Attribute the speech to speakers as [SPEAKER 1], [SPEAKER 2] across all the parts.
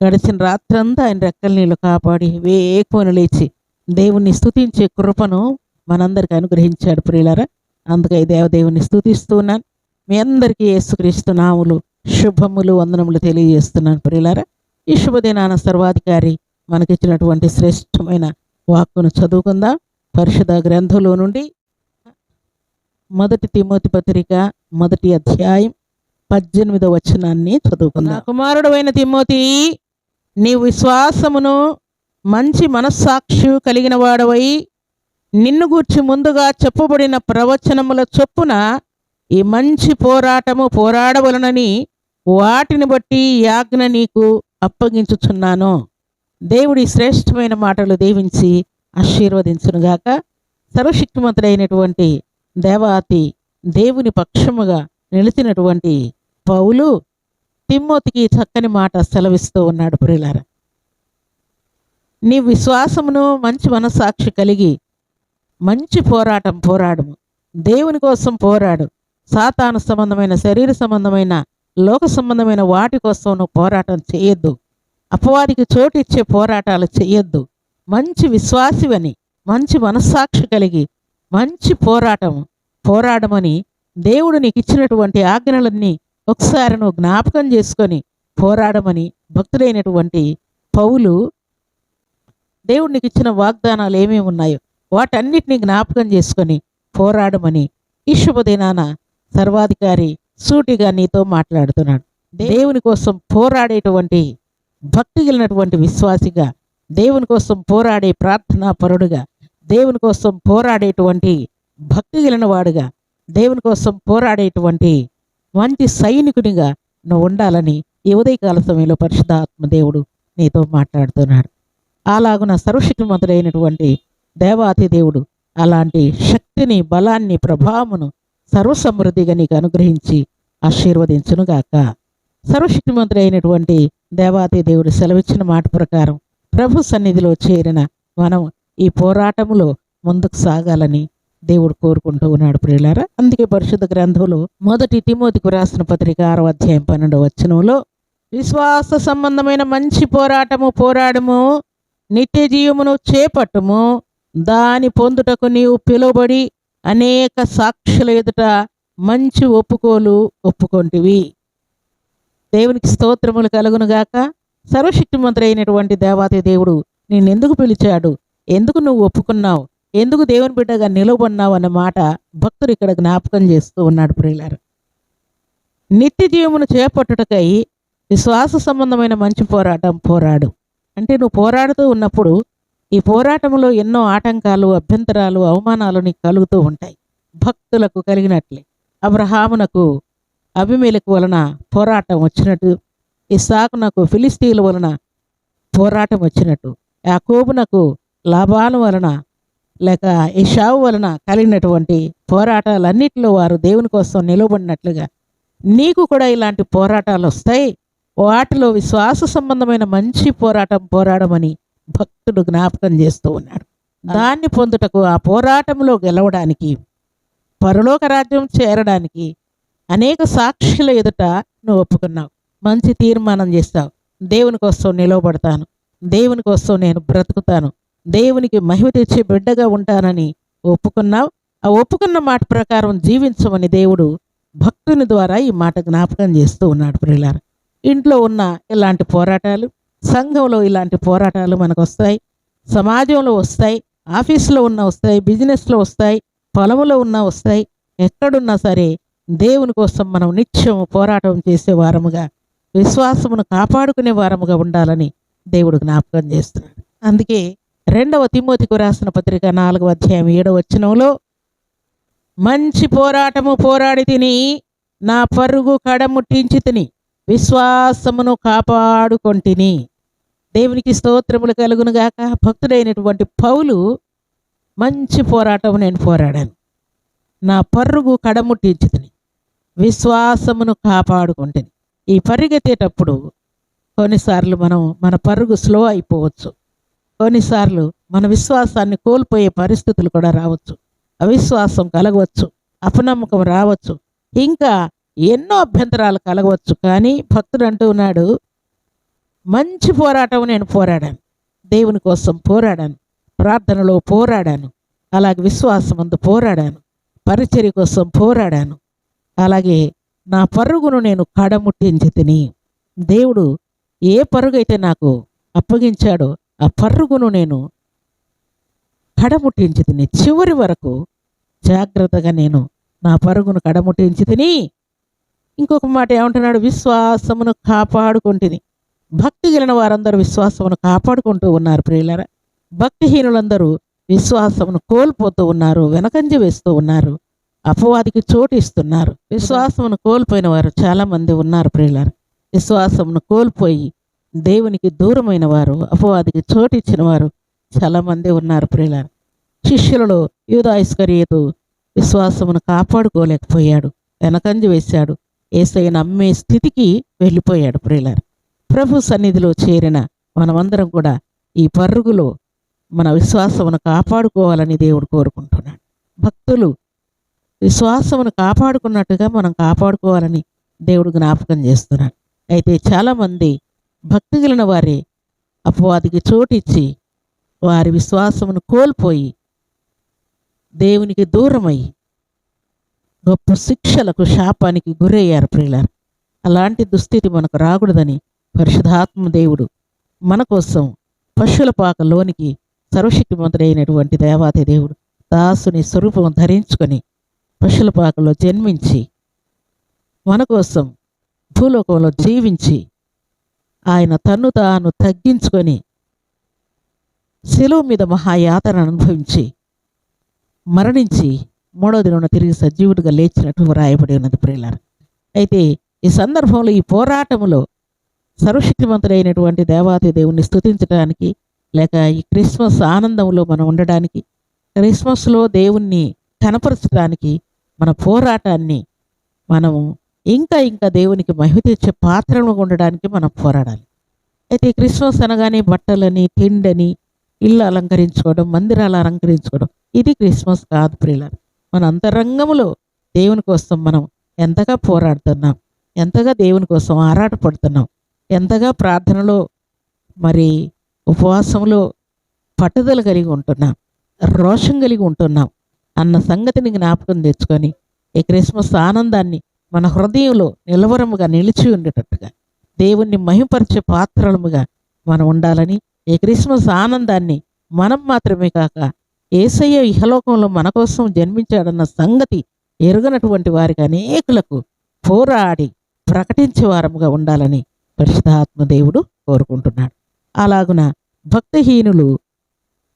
[SPEAKER 1] గడిచిన రాత్రంతా ఆయన రెక్కల నీళ్ళు కాపాడి వేకువను లేచి దేవుణ్ణి స్తుతించే కృపను మనందరికీ అనుగ్రహించాడు ప్రియులారా. అందుకై దేవదేవుని స్థుతిస్తున్నాను మీ అందరికీ యేసుక్రీస్తు నాములు శుభములు వందనములు తెలియజేస్తున్నాను ప్రియులారా. ఈ శుభదినాన సర్వాధికారి మనకిచ్చినటువంటి శ్రేష్టమైన వాక్కును చదువుకుందాం. పరిషద గ్రంథంలో నుండి మొదటి తిమోతి పత్రిక మొదటి అధ్యాయం పద్దెనిమిదవ వచనాన్ని చదువుకుందాం. కుమారుడు అయిన తిమోతి నీ విశ్వాసమును మంచి మనస్సాక్షి కలిగిన వాడవై నిన్ను గూర్చి ముందుగా చెప్పబడిన ప్రవచనముల చొప్పున ఈ మంచి పోరాటము పోరాడవలనని వాటిని బట్టి యాజ్ఞ నీకు అప్పగించుచున్నాను. దేవుడి శ్రేష్టమైన మాటలు దీవించి ఆశీర్వదించునుగాక. సర్వశక్తిమంతుడైనటువంటి దేవాతి దేవుని పక్షముగా నిలిచినటువంటి పౌలు తిమ్మోతికి చక్కని మాట సెలవిస్తూ ఉన్నాడు ప్రియులారా. నీ విశ్వాసమును మంచి మనస్సాక్షి కలిగి మంచి పోరాటం పోరాడము. దేవుని కోసం పోరాడు. సాతాను సంబంధమైన శరీర సంబంధమైన లోక సంబంధమైన వాటి కోసం నువ్వు పోరాటం చేయొద్దు. అపవాదికి చోటు ఇచ్చే పోరాటాలు చేయొద్దు. మంచి విశ్వాసివని మంచి మనస్సాక్షి కలిగి మంచి పోరాటం పోరాడమని దేవుడు నీకు ఇచ్చినటువంటి ఆజ్ఞలన్నీ ఒకసారి నువ్వు జ్ఞాపకం చేసుకొని పోరాడమని భక్తుడైనటువంటి పౌలు దేవుడు నీకు ఇచ్చిన వాగ్దానాలు ఏమేమి ఉన్నాయో వాటన్నిటిని జ్ఞాపకం చేసుకొని పోరాడమని ఈ శుభదినాన సర్వాధికారి సూటిగా నీతో మాట్లాడుతున్నాడు. దేవుని కోసం పోరాడేటువంటి భక్తి కలిగినటువంటి విశ్వాసిగా దేవుని కోసం పోరాడే ప్రార్థనా పరుడుగా దేవుని కోసం పోరాడేటువంటి భక్తి కలిగిన వాడుగా దేవుని కోసం పోరాడేటువంటి వంటి సైనికునిగా నువ్వు ఉండాలని ఈ ఉదయకాల సమయంలో పరిశుద్ధాత్మ దేవుడు నీతో మాట్లాడుతున్నాడు. అలాగున సర్వశక్తిమంతుడైనటువంటి దేవాతి దేవుడు అలాంటి శక్తిని బలాన్ని ప్రభావమును సర్వసమృద్ధిగా నీకు అనుగ్రహించి ఆశీర్వదించునుగాక సర్వశక్తిమంతుడైనటువంటి దేవాతి దేవుడు సెలవిచ్చిన మాట ప్రకారం ప్రభు సన్నిధిలో చేరిన మనం ఈ పోరాటములో ముందుకు సాగాలని దేవుడు కోరుకుంటూ ఉన్నాడు ప్రియులారా. అందుకే పరిశుద్ధ గ్రంథంలో మొదటి తిమోతికి రాసిన పత్రిక ఆరో అధ్యాయం పన్నెండవ వచనంలో విశ్వాస సంబంధమైన మంచి పోరాటము పోరాడము నిత్య జీవమును చేపట్టుము దాని పొందుటకు నీవు పిలువబడి అనేక సాక్షుల ఎదుట మంచి ఒప్పుకోలు ఒప్పుకొంటివి. దేవునికి స్తోత్రములు కలుగునుగాక సర్వశక్తిమంతుడైనటువంటి దేవాతి దేవుడు నిన్నెందుకు పిలిచాడు? ఎందుకు నువ్వు ఒప్పుకున్నావు? ఎందుకు దేవుని బిడ్డగా నిలబడినావు అన్న మాట భక్తుడు ఇక్కడ జ్ఞాపకం చేస్తూ ఉన్నాడు ప్రియులారు. నిత్య జీవమును చేపట్టుటకై విశ్వాస సంబంధమైన మంచి పోరాటం పోరాడు. అంటే నువ్వు పోరాడుతూ ఉన్నప్పుడు ఈ పోరాటంలో ఎన్నో ఆటంకాలు అభ్యంతరాలు అవమానాలు నీకు కలుగుతూ ఉంటాయి. భక్తులకు కలిగినట్లే. అబ్రహామునకు అభిమేలకు వలన పోరాటం వచ్చినట్టు ఇస్సాకునకు ఫిలిస్తీన్ల వలన పోరాటం వచ్చినట్టు యాకోబునకు లాభాల వలన లేక ఇషావు వలన కలిగినటువంటి పోరాటాలన్నిటిలో వారు దేవుని కోసం నిలబడినట్లుగా నీకు కూడా ఇలాంటి పోరాటాలు వస్తాయి. వాటిలో విశ్వాస సంబంధమైన మంచి పోరాటం పోరాడమని భక్తుడు జ్ఞాపకం చేస్తూ ఉన్నాడు. దాన్ని పొందుటకు ఆ పోరాటంలో గెలవడానికి పరలోక రాజ్యం చేరడానికి అనేక సాక్షుల ఎదుట నువ్వు ఒప్పుకున్నావు. మంచి తీర్మానం చేస్తావు. దేవుని కోసం నిలవబడతాను. దేవుని కోసం నేను బ్రతుకుతాను. దేవునికి మహిమ తెచ్చే బిడ్డగా ఉంటానని ఒప్పుకున్నావు. ఆ ఒప్పుకున్న మాట ప్రకారం జీవించమని దేవుడు భక్తుని ద్వారా ఈ మాట జ్ఞాపకం చేస్తూ ఉన్నాడు ప్రియులారా. ఇంట్లో ఉన్న ఇలాంటి పోరాటాలు సంఘంలో ఇలాంటి పోరాటాలు మనకు వస్తాయి. సమాజంలో వస్తాయి ఆఫీసులో ఉన్న వస్తాయి బిజినెస్లో వస్తాయి పొలంలో ఉన్న వస్తాయి. ఎక్కడున్నా సరే దేవుని కోసం మనం నిత్యం పోరాటం చేసే వారముగా విశ్వాసమును కాపాడుకునే వారముగా ఉండాలని దేవుడు జ్ఞాపకం చేస్తున్నాడు. అందుకే రెండవ తిమోతికి రాసిన పత్రిక నాలుగవ అధ్యాయం ఏడవ వచనంలో మంచి పోరాటము పోరాడి తిని నా పరుగు కడముట్టించి తిని విశ్వాసమును కాపాడుకొంటిని దేవునికి స్తోత్రములు కలుగునుగాక భక్తుడైనటువంటి పౌలు మంచి పోరాటం నేను పోరాడాను. నా పరుగు కడముట్టించుతుని విశ్వాసమును కాపాడుకుంటుంది ఈ పరిగెత్తేటప్పుడు కొన్నిసార్లు మనం మన పరుగు స్లో అయిపోవచ్చు. కొన్నిసార్లు మన విశ్వాసాన్ని కోల్పోయే పరిస్థితులు కూడా రావచ్చు. అవిశ్వాసం కలగవచ్చు. అపనమ్మకం రావచ్చు. ఇంకా ఎన్నో అభ్యంతరాలు కలగవచ్చు. కానీ భక్తుడు అంటూ ఉన్నాడు మంచి పోరాటం నేను పోరాడాను. దేవుని కోసం పోరాడాను. ప్రార్థనలో పోరాడాను. అలాగే విశ్వాసం అందు పోరాడాను. పరిచర్య కోసం పోరాడాను. అలాగే నా పరుగును నేను కాడముట్టించి తిని దేవుడు ఏ పరుగైతే నాకు అప్పగించాడో ఆ పరుగును నేను కడముట్టించి తిని చివరి వరకు జాగ్రత్తగా నేను నా పరుగును కడముట్టించి తిని ఇంకొక మాట ఏమంటున్నాడు? విశ్వాసమును కాపాడుకుంటుంది భక్తి గెలిన వారందరూ విశ్వాసమును కాపాడుకుంటూ ఉన్నారు ప్రియులరా. భక్తిహీనులందరూ విశ్వాసమును కోల్పోతూ ఉన్నారు వెనకంజ వేస్తూ ఉన్నారు అపవాదికి చోటు ఇస్తున్నారు. విశ్వాసమును కోల్పోయిన వారు చాలామంది ఉన్నారు ప్రియులారు. విశ్వాసమును కోల్పోయి దేవునికి దూరమైన వారు అపవాదికి చోటిచ్చిన వారు చాలామంది ఉన్నారు ప్రియుల శిష్యులలో యూదాయిస్కరియతు విశ్వాసమును కాపాడుకోలేకపోయాడు వెనకంజి వేశాడు ఏసయ్య నమ్మే స్థితికి వెళ్ళిపోయాడు ప్రియులారు. ప్రభు సన్నిధిలో చేరిన మనమందరం కూడా ఈ పరుగులో మన విశ్వాసమును కాపాడుకోవాలని దేవుడు కోరుకుంటున్నాడు. భక్తులు విశ్వాసమును కాపాడుకున్నట్టుగా మనం కాపాడుకోవాలని దేవుడు జ్ఞాపకం చేస్తున్నాడు. అయితే చాలామంది భక్తి కలిగిన అపవాదికి చోటిచ్చి వారి విశ్వాసమును కోల్పోయి దేవునికి దూరమై గొప్ప శిక్షలకు శాపానికి గురయ్యారు ప్రియులారు. అలాంటి దుస్థితి మనకు రాకూడదని పరిశుధాత్మ దేవుడు మన కోసం పశువుల పాకలోనికి సర్వశక్తిమంతుడైనటువంటి దేవాతి దేవుడు దాసుని స్వరూపం ధరించుకొని పశువుల పాకలో జన్మించి మన కోసం భూలోకంలో జీవించి ఆయన తన్ను తాను తగ్గించుకొని శిలువ మీద మహాయాతన అనుభవించి మరణించి మూడో దినం తిరిగి సజీవుడిగా లేచినట్టు వ్రాయబడి ఉన్నది ప్రియులారు. అయితే ఈ సందర్భంలో ఈ పోరాటంలో సర్వశక్తివంతుడైనటువంటి దేవాతి దేవుణ్ణి స్థుతించడానికి లేక ఈ క్రిస్మస్ ఆనందంలో మనం ఉండడానికి క్రిస్మస్లో దేవుణ్ణి కనపరచడానికి మన పోరాటాన్ని మనము ఇంకా ఇంకా దేవునికి మహిమ తెచ్చే పాత్రలు ఉండడానికి మనం పోరాడాలి. అయితే క్రిస్మస్ అనగానే బట్టలని తిండని ఇల్లు అలంకరించుకోవడం మందిరాలు అలంకరించుకోవడం ఇది క్రిస్మస్ కాదు ప్రియులారు. మన అంతరంగంలో దేవుని కోసం మనం ఎంతగా పోరాడుతున్నాం ఎంతగా దేవుని కోసం ఆరాటపడుతున్నాం ఎంతగా ప్రార్థనలో మరి ఉపవాసంలో పట్టుదల కలిగి ఉంటున్నాం రోషం కలిగి ఉంటున్నాం అన్న సంగతిని జ్ఞాపకం తెచ్చుకొని ఈ క్రిస్మస్ ఆనందాన్ని మన హృదయంలో నిలవరముగా నిలిచి ఉండేటట్టుగా దేవుణ్ణి మహిమపరిచే పాత్రలముగా మనం ఉండాలని ఈ క్రిస్మస్ ఆనందాన్ని మనం మాత్రమే కాక ఏసయ్య ఇహలోకంలో మన కోసం జన్మించాడన్న సంగతి ఎరుగనటువంటి వారికి అనేకులకు పోరాడి ప్రకటించే వారముగా ఉండాలని పరిశుధాత్మ దేవుడు కోరుకుంటున్నాడు. అలాగున భక్తిహీనులు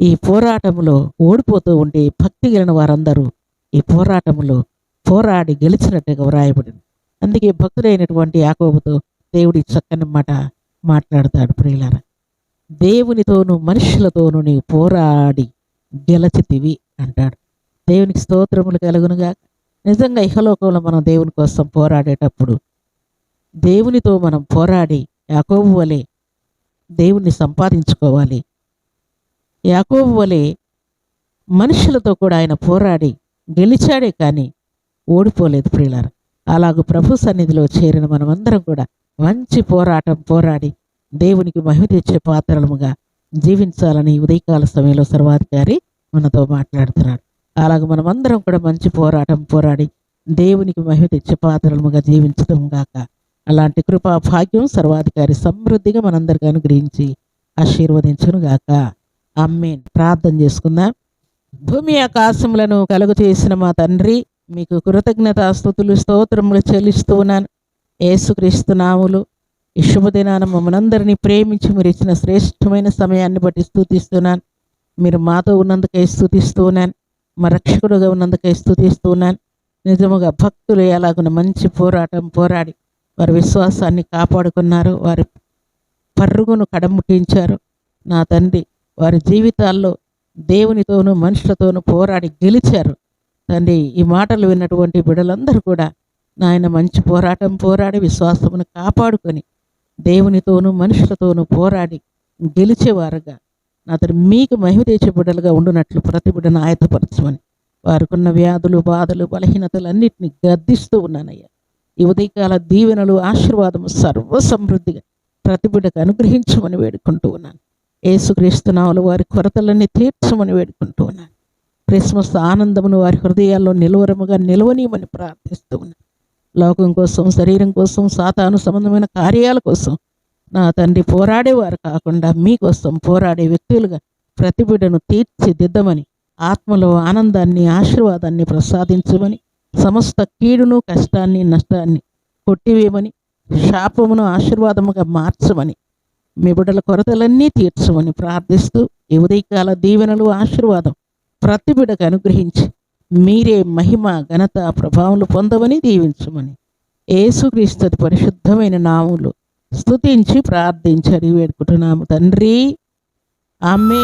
[SPEAKER 1] ఈ పోరాటంలో ఓడిపోతూ ఉంటే భక్తి కలిగిన వారందరూ ఈ పోరాటములో పోరాడి గెలిచినట్టుగా వ్రాయబడింది. అందుకే భక్తుడైనటువంటి యాకోబుతో దేవుడి చక్కని మాట మాట్లాడతాడు ప్రియులార. దేవునితోనూ మనుషులతోనూ నీవు పోరాడి గెలచితివి అంటాడు. దేవునికి స్తోత్రములు కలుగునుగా. నిజంగా ఇహలోకంలో మనం దేవుని కోసం పోరాడేటప్పుడు దేవునితో మనం పోరాడి యాకోబు వలె దేవుణ్ణి సంపాదించుకోవాలి. యాకోబు వలె మనుషులతో కూడా ఆయన పోరాడి గెలిచాడే కానీ ఓడిపోలేదు ప్రియులార. అలాగూ ప్రభు సన్నిధిలో చేరిన మనమందరం కూడా మంచి పోరాటం పోరాడి దేవునికి మహిమ తెచ్చే పాత్రలముగా జీవించాలని ఉదయకాల సమయంలో సర్వాధికారి మనతో మాట్లాడుతున్నాడు. అలాగే మనమందరం కూడా మంచి పోరాటం పోరాడి దేవునికి మహిమ తెచ్చే పాత్రలముగా జీవించడం గాక. అలాంటి కృపా భాగ్యం సర్వాధికారి సమృద్ధిగా మనందరికీ అనుగ్రహించి ఆశీర్వదించును గాక. అమ్మేన్ ప్రార్థన చేసుకుందాం. భూమి ఆకాశములను కలుగు చేసిన మా తండ్రి మీకు కృతజ్ఞతాస్థుతులు స్తోత్రములు చెల్లిస్తూ ఉన్నాను. ఏసుక్రీస్తు నాములు ఈ శుభదినాన మమ్మల్ని ప్రేమించి మీరు ఇచ్చిన శ్రేష్టమైన సమయాన్ని బట్టి స్థుతిస్తున్నాను మీరు మాతో ఉన్నందుకై స్థుతిస్తూ ఉన్నాను. మా రక్షకుడుగా ఉన్నందుకై స్థుతిస్తూ ఉన్నాను. నిజముగా భక్తులు ఎలాగున మంచి పోరాటం పోరాడి వారి విశ్వాసాన్ని కాపాడుకున్నారు. వారి పరుగును కడముట్టించారు. నా తండ్రి వారి జీవితాల్లో దేవునితోనూ మనుషులతోనూ పోరాడి గెలిచారు. తండ్రి ఈ మాటలు విన్నటువంటి బిడలందరూ కూడా నాయన మంచి పోరాటం పోరాడి విశ్వాసమును కాపాడుకొని దేవునితోనూ మనుషులతోనూ పోరాడి గెలిచేవారుగా. అతను మీకు మహిమ తెచ్చే బిడ్డలుగా ఉండునట్లు ప్రతి బిడ్డను ఆయతపరచమని వారికున్న వ్యాధులు బాధలు బలహీనతలన్నింటినీ గద్దిస్తూ ఉన్నానయ్యా. ఈ ఉదయకాల దీవెనలు ఆశీర్వాదము సర్వసమృద్ధిగా ప్రతి బిడ్డకు అనుగ్రహించమని వేడుకుంటూ ఉన్నాను. ఏసుక్రీస్తునాములు వారి కొరతలన్నీ తీర్చమని వేడుకుంటూ ఉన్నాను. క్రిస్మస్ ఆనందమును వారి హృదయాల్లో నిలువరముగా నిలవనీయమని ప్రార్థిస్తూ ఉన్నాను లోకం కోసం శరీరం కోసం సాతాను సంబంధమైన కార్యాల కోసం నా తండ్రి పోరాడేవారు కాకుండా మీకోసం పోరాడే వ్యక్తులుగా ప్రతి తీర్చిదిద్దమని ఆత్మలో ఆనందాన్ని ఆశీర్వాదాన్ని ప్రసాదించమని సమస్త కీడును కష్టాన్ని నష్టాన్ని కొట్టివేయమని శాపమును ఆశీర్వాదముగా మార్చమని మీ బిడ్డల కొరతలన్నీ తీర్చమని ప్రార్థిస్తూ ఈ ఉదయకాల దీవెనలు ఆశీర్వాదం ప్రతి బిడ్డకు అనుగ్రహించి మీరే మహిమ ఘనత ప్రభావములు పొందవని దీవించమని. యేసుక్రీస్తు పరిశుద్ధమైన నాములు స్తుతించి అడిగి వేడుకుంటున్నాము. తండ్రి ఆమె